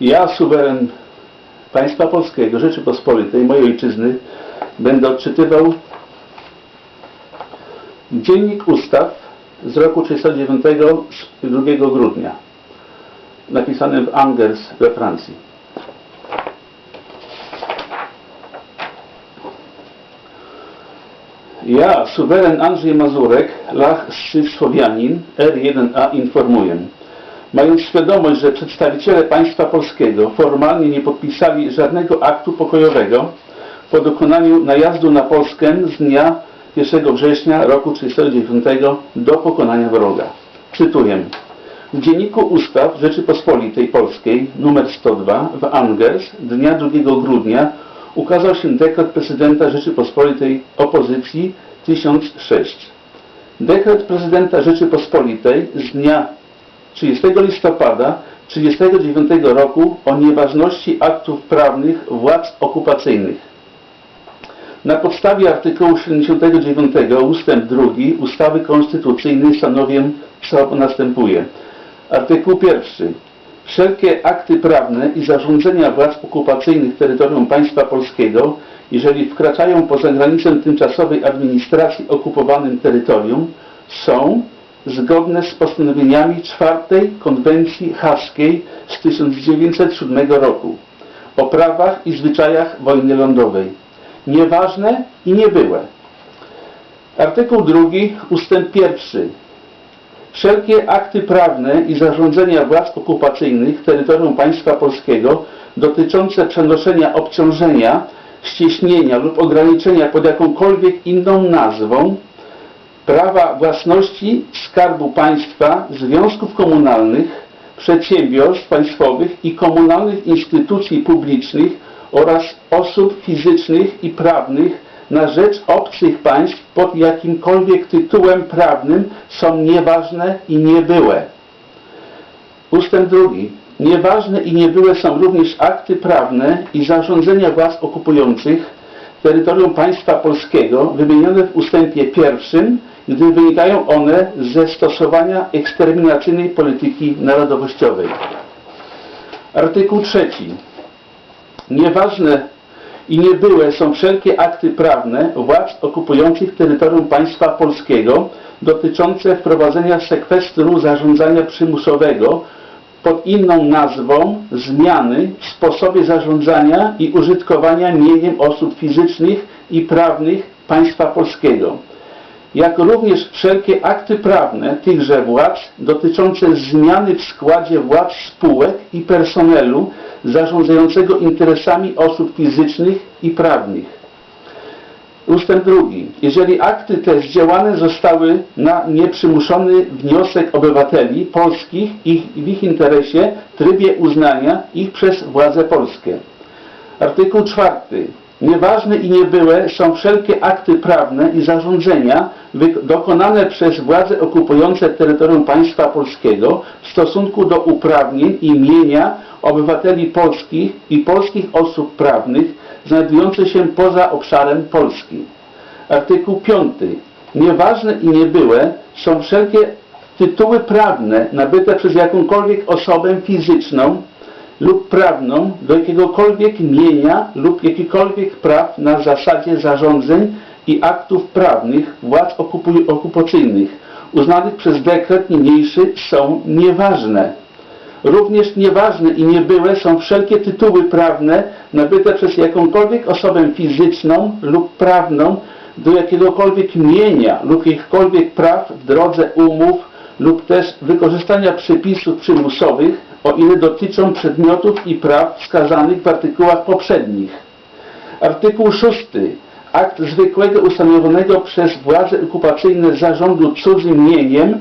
Ja, suweren państwa polskiego, Rzeczypospolitej, mojej ojczyzny, będę odczytywał Dziennik Ustaw z roku 39 z 2 grudnia, napisany w Angers we Francji. Ja, suweren Andrzej Mazurek, Lach Słowianin, R1A informuję. Mając świadomość, że przedstawiciele państwa polskiego formalnie nie podpisali żadnego aktu pokojowego po dokonaniu najazdu na Polskę z dnia 1 września roku 1939 do pokonania wroga. Cytuję. W Dzienniku Ustaw Rzeczypospolitej Polskiej nr 102 w Angers dnia 2 grudnia ukazał się dekret prezydenta Rzeczypospolitej opozycji 1006. Dekret prezydenta Rzeczypospolitej z dnia 30 listopada 1939 roku o nieważności aktów prawnych władz okupacyjnych. Na podstawie artykułu 79 ustęp 2 ustawy konstytucyjnej stanowię, co następuje. Artykuł 1. Wszelkie akty prawne i zarządzenia władz okupacyjnych terytorium państwa polskiego, jeżeli wkraczają poza granicę tymczasowej administracji okupowanym terytorium, są zgodne z postanowieniami czwartej konwencji haskiej z 1907 roku o prawach i zwyczajach wojny lądowej. Nieważne i niebyłe. Artykuł 2 ustęp 1. Wszelkie akty prawne i zarządzenia władz okupacyjnych terytorium państwa polskiego dotyczące przenoszenia obciążenia, ścieśnienia lub ograniczenia pod jakąkolwiek inną nazwą prawa własności Skarbu Państwa, związków komunalnych, przedsiębiorstw państwowych i komunalnych instytucji publicznych oraz osób fizycznych i prawnych na rzecz obcych państw pod jakimkolwiek tytułem prawnym są nieważne i niebyłe. Ustęp drugi. Nieważne i niebyłe są również akty prawne i zarządzenia władz okupujących terytorium państwa polskiego wymienione w ustępie pierwszym, gdy wynikają one ze stosowania eksterminacyjnej polityki narodowościowej. Artykuł trzeci. Nieważne i niebyłe są wszelkie akty prawne władz okupujących terytorium państwa polskiego dotyczące wprowadzenia sekwestru zarządzania przymusowego pod inną nazwą zmiany w sposobie zarządzania i użytkowania mieniem osób fizycznych i prawnych państwa polskiego, jak również wszelkie akty prawne tychże władz dotyczące zmiany w składzie władz spółek i personelu zarządzającego interesami osób fizycznych i prawnych. Ustęp drugi. Jeżeli akty te zdziałane zostały na nieprzymuszony wniosek obywateli polskich i w ich interesie trybie uznania ich przez władze polskie. Artykuł czwarty. Nieważne i niebyłe są wszelkie akty prawne i zarządzenia dokonane przez władze okupujące terytorium państwa polskiego w stosunku do uprawnień i mienia obywateli polskich i polskich osób prawnych znajdujących się poza obszarem Polski. Artykuł 5. Nieważne i niebyłe są wszelkie tytuły prawne nabyte przez jakąkolwiek osobę fizyczną lub prawną do jakiegokolwiek mienia lub jakichkolwiek praw na zasadzie zarządzeń i aktów prawnych władz okupacyjnych uznanych przez dekret niniejszy są nieważne. Również nieważne i niebyłe są wszelkie tytuły prawne nabyte przez jakąkolwiek osobę fizyczną lub prawną do jakiegokolwiek mienia lub jakichkolwiek praw w drodze umów lub też wykorzystania przepisów przymusowych, o ile dotyczą przedmiotów i praw wskazanych w artykułach poprzednich. Artykuł 6. Akt zwykłego ustanowionego przez władze okupacyjne zarządu cudzym mieniem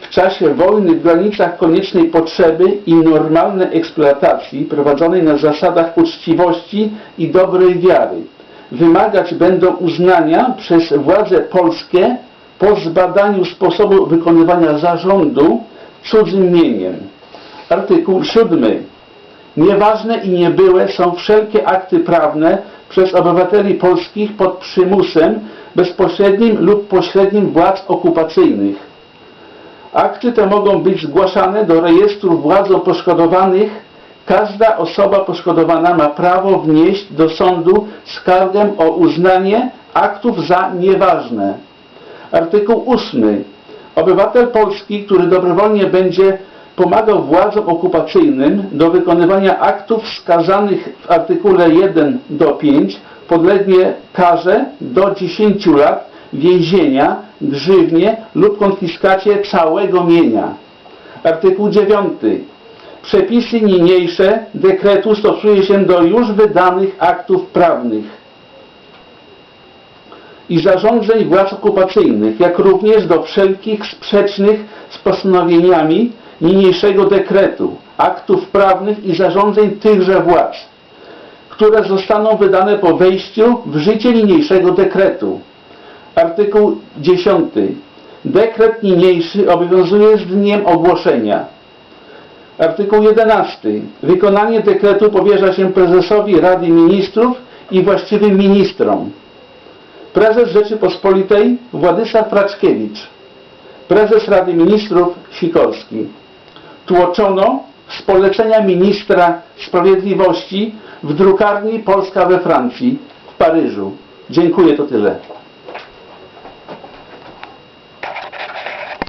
w czasie wojny w granicach koniecznej potrzeby i normalnej eksploatacji prowadzonej na zasadach uczciwości i dobrej wiary. Wymagać będą uznania przez władze polskie po zbadaniu sposobu wykonywania zarządu cudzym mieniem. Artykuł 7. Nieważne i niebyłe są wszelkie akty prawne przez obywateli polskich pod przymusem bezpośrednim lub pośrednim władz okupacyjnych. Akty te mogą być zgłaszane do rejestru władzom poszkodowanych każda osoba poszkodowana ma prawo wnieść do sądu skargę o uznanie aktów za nieważne. Artykuł 8. Obywatel Polski, który dobrowolnie będzie pomagał władzom okupacyjnym do wykonywania aktów wskazanych w artykule 1 do 5 podlegnie karze do 10 lat więzienia, grzywnie lub konfiskacie całego mienia. Artykuł 9. Przepisy niniejsze dekretu stosuje się do już wydanych aktów prawnych i zarządzeń władz okupacyjnych, jak również do wszelkich sprzecznych z postanowieniami niniejszego dekretu, aktów prawnych i zarządzeń tychże władz, które zostaną wydane po wejściu w życie niniejszego dekretu. Artykuł 10. Dekret niniejszy obowiązuje z dniem ogłoszenia. Artykuł 11. Wykonanie dekretu powierza się prezesowi Rady Ministrów i właściwym ministrom. Prezes Rzeczypospolitej Władysław Praczkiewicz. Prezes Rady Ministrów Sikorski. Tłoczono z polecenia ministra sprawiedliwości w drukarni Polska we Francji w Paryżu. Dziękuję, to tyle.